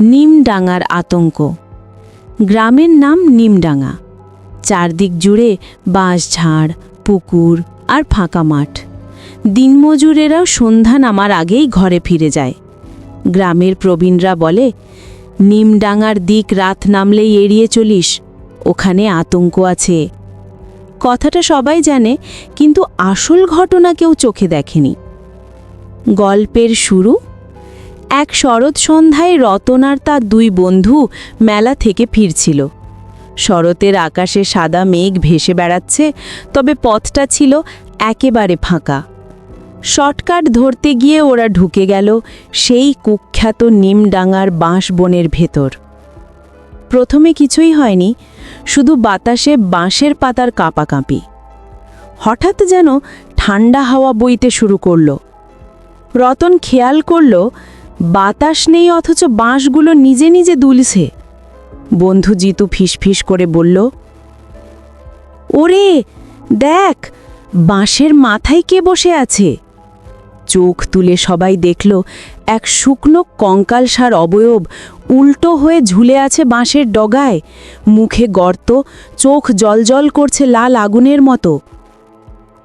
নিমডাঙ্গার আতঙ্ক। গ্রামের নাম নিমডাঙ্গা। চারদিক জুড়ে বাঁশঝাড় পুকুর আর ফাঁকা মাঠ। দিনমজুরেরাও সন্ধ্যা নামার আগেই ঘরে ফিরে যায়। গ্রামের প্রবীণরা বলে, নিমডাঙ্গার দিক রাত নামলেই এড়িয়ে চলিস, ওখানে আতঙ্ক আছে। কথাটা সবাই জানে, কিন্তু আসল ঘটনা কেউ চোখে দেখেনি। গল্পের শুরু এক শরৎ সন্ধ্যায় রতন আর তার দুই বন্ধু মেলা থেকে ফিরছিল। শরতের আকাশে সাদা মেঘ ভেসে বেড়াচ্ছে, তবে পথটা ছিল একেবারে ফাঁকা। শর্টকাট ধরতে গিয়ে ওরা ঢুকে গেল সেই কুখ্যাত নিমডাঙ্গার বাঁশ বনের ভেতর। প্রথমে কিছুই হয়নি, শুধু বাতাসে বাঁশের পাতার কাঁপাকাঁপি। হঠাৎ যেন ঠান্ডা হাওয়া বইতে শুরু করল। রতন খেয়াল করল বাতাস নেই, অথচ বাঁশগুলো নিজে নিজে দুলছে। বন্ধু জিতু ফিসফিস করে বলল, ওরে, দেখ, বাঁশের মাথায় কে বসে আছে? চোখ তুলে সবাই দেখল, এক শুকনো কঙ্কালসার অবয়ব উল্টো হয়ে ঝুলে আছে বাঁশের ডগায়। মুখে গর্ত, চোখ জলজল করছে লাল আগুনের মতো।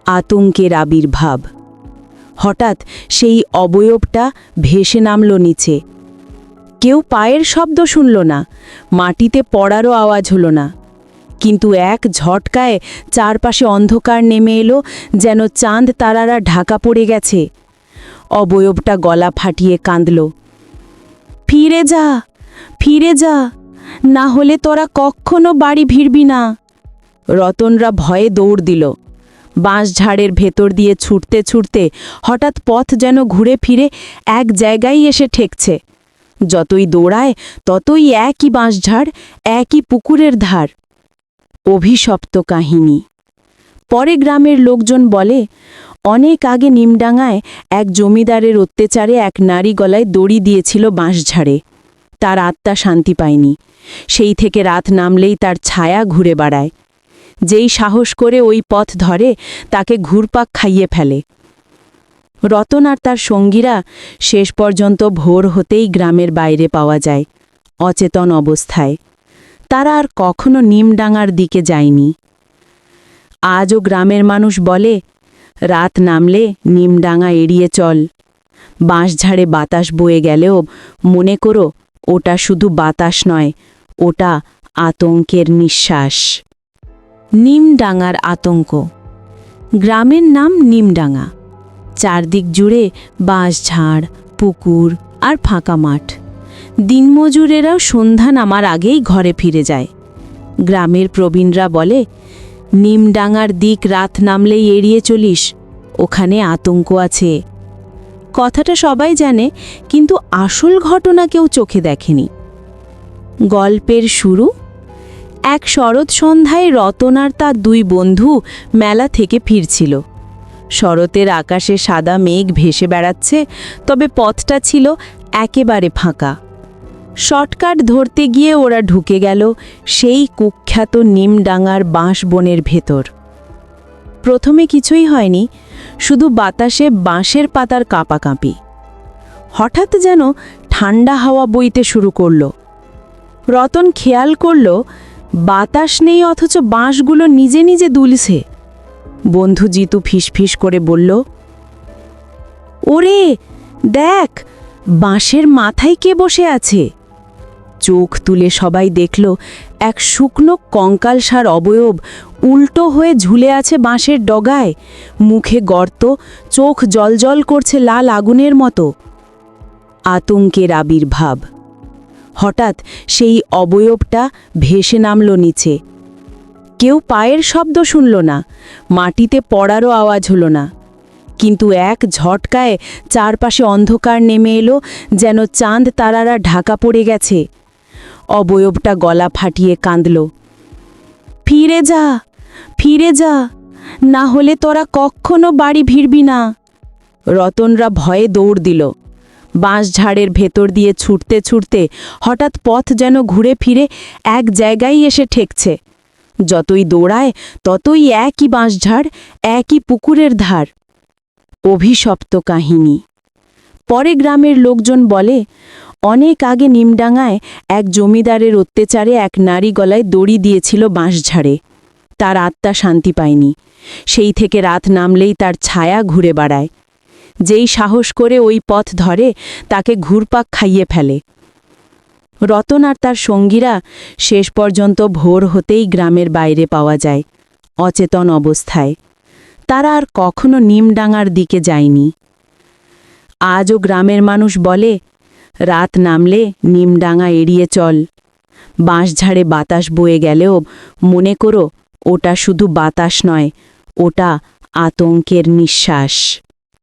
আতঙ্কের আবির্ভাব। হঠাৎ সেই অবয়বটা ভেসে নামল নিচে। কেউ পায়ের শব্দ শুনল না, মাটিতে পড়ারও আওয়াজ হলো না। কিন্তু এক ঝটকায় চারপাশে অন্ধকার নেমে এলো যেন চাঁদ তারারা ঢাকা পড়ে গেছে। অবয়বটা গলা ফাটিয়ে কাঁদল। ফিরে যা ফিরে যা, না হলে তোরা কখনো বাড়ি ভিড়বি না। রতনরা ভয়ে দৌড় দিল। বাঁশঝাড়ের ভেতর দিয়ে ছুটতে ছুটতে হঠাৎ পথ যেন ঘুরে ফিরে এক জায়গায় এসে ঠেকছে। যতই দৌড়ায়, ততই একই বাঁশঝাড়, একই পুকুরের ধার। অভিশপ্ত কাহিনী। পরে গ্রামের লোকজন বলে, অনেক আগে নিমডাঙায় এক জমিদারের অত্যাচারে এক নারী গলায় দড়ি দিয়েছিল বাঁশঝাড়ে। তার আত্মা শান্তি পায়নি। সেই থেকে রাত নামলেই তার ছায়া ঘুরে বেড়ায়। যেই সাহস করে ওই পথ ধরে, তাকে ঘুরপাক খাইয়ে ফেলে। রতন আর তার সঙ্গীরা শেষ পর্যন্ত ভোর হতেই গ্রামের বাইরে পাওয়া যায়, অচেতন অবস্থায়। তারা আর কখনো নিমডাঙ্গার দিকে যায়নি। আজও গ্রামের মানুষ বলে, রাত নামলে নিমডাঙ্গা এড়িয়ে চল। বাঁশঝাড়ে বাতাস বয়ে গেলেও মনে করো, ওটা শুধু বাতাস নয়, ওটা আতঙ্কের নিঃশ্বাস। নিমডাঙ্গার আতঙ্ক। গ্রামের নাম নিমডাঙ্গা। চারদিক জুড়ে বাঁশঝাড় পুকুর আর ফাঁকা মাঠ। দিনমজুরেরাও সন্ধ্যা নামার আগেই ঘরে ফিরে যায়। গ্রামের প্রবীণরা বলে, নিমডাঙ্গার দিক রাত নামলেই এড়িয়ে চলিস, ওখানে আতঙ্ক আছে। কথাটা সবাই জানে, কিন্তু আসল ঘটনা কেউ চোখে দেখেনি। গল্পের শুরু এক শরৎ সন্ধ্যায় রতন আর তার দুই বন্ধু মেলা থেকে ফিরছিল। শরতের আকাশে সাদা মেঘ ভেসে বেড়াচ্ছে, তবে পথটা ছিল একেবারে ফাঁকা। শর্টকাট ধরতে গিয়ে ওরা ঢুকে গেল সেই কুখ্যাত নিমডাঙ্গার বাঁশ বনের ভেতর। প্রথমে কিছুই হয়নি, শুধু বাতাসে বাঁশের পাতার কাঁপাকাঁপি। হঠাৎ যেন ঠান্ডা হাওয়া বইতে শুরু করল। রতন খেয়াল করল বাতাস নেই অথচ বাঁশগুলো নিজে নিজে দুলছে। বন্ধু জিতু ফিসফিস করে বলল, ওরে, দেখ, বাঁশের মাথায় কে বসে আছে? চোখ তুলে সবাই দেখল, এক শুকনো কঙ্কালসার অবয়ব উল্টো হয়ে ঝুলে আছে বাঁশের ডগায়। মুখে গর্ত, চোখ জলজল করছে লাল আগুনের মতো। আতঙ্কের আবির্ভাব। হঠাৎ সেই অবয়বটা ভেসে নামল নিচে। কেউ পায়ের শব্দ শুনল না, মাটিতে পড়ারও আওয়াজ হলো না। কিন্তু এক ঝটকায় চারপাশে অন্ধকার নেমে এলো যেন চাঁদ তারারা ঢাকা পড়ে গেছে। অবয়বটা গলা ফাটিয়ে কাঁদল। ফিরে যা ফিরে যা, না হলে তোরা কখনো বাড়ি ভিড়বি না। রতনরা ভয়ে দৌড় দিল। বাঁশঝাড়ের ভেতর দিয়ে ছুটতে ছুটতে হঠাৎ পথ যেন ঘুরে ফিরে এক জায়গায় এসে ঠেকছে। যতই দৌড়ায়, ততই একই বাঁশঝাড়, একই পুকুরের ধার। অভিশপ্ত কাহিনী। পরে গ্রামের লোকজন বলে, অনেক আগে নিমডাঙায় এক জমিদারের অত্যাচারে এক নারী গলায় দড়ি দিয়েছিল বাঁশঝাড়ে। তার আত্মা শান্তি পায়নি। সেই থেকে রাত নামলেই তার ছায়া ঘুরে বেড়ায়। যেই সাহস করে ওই পথ ধরে, তাকে ঘুরপাক খাইয়ে ফেলে। রতন আর তার সঙ্গীরা শেষ পর্যন্ত ভোর হতেই গ্রামের বাইরে পাওয়া যায়, অচেতন অবস্থায়। তারা আর কখনো নিমডাঙার দিকে যায়নি। আজও গ্রামের মানুষ বলে, রাত নামলে নিমডাঙা এড়িয়ে চল। বাঁশঝাড়ে বাতাস বয়ে গেলেও মনে করো ওটা শুধু বাতাস নয়, ওটা আতঙ্কের নিঃশ্বাস।